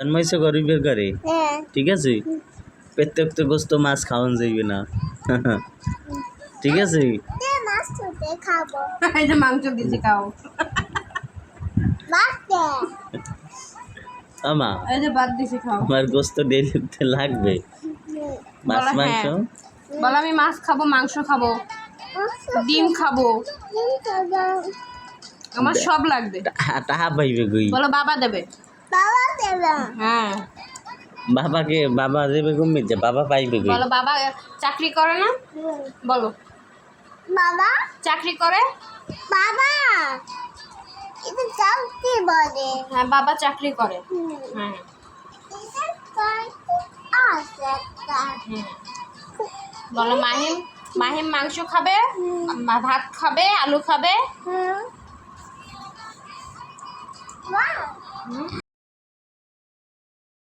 জন্মাইছে গরিবের ঘরে হ্যাঁ। ঠিক আছে? প্রত্যেক তো গোস্ত মাছ খাওয়ান যাইবে না। ঠিক আছে? দে মাছ তুলতে খাব। এই যে মাংস দিয়েছি খাও। মাছ দে। আমা এই যে ভাত দিয়েছি খাও। আমার গোস্ত ডেলিতে লাগবে। মাছ মাংস? হ্যাঁ। আমি মাছ খাব মাংস খাব। ডিম খাব। আমার সব লাগবে। টাহা পাইবে গই বলো বাবা দেবে। বাবা দেবে। হ্যাঁ। বাবাকে বাবা দেবে ঘুমিয়ে যে বাবা পাইবে বলো বাবা চাকরি করে না? বলো। বাবা? চাকরি করে? বাবা? এটা চাকরি বলে। হ্যাঁ বাবা চাকরি করে। হ্যাঁ। বলো মাহিম? মাহিম মাংস খাবে? ভাত খাবে? আলু খাবে.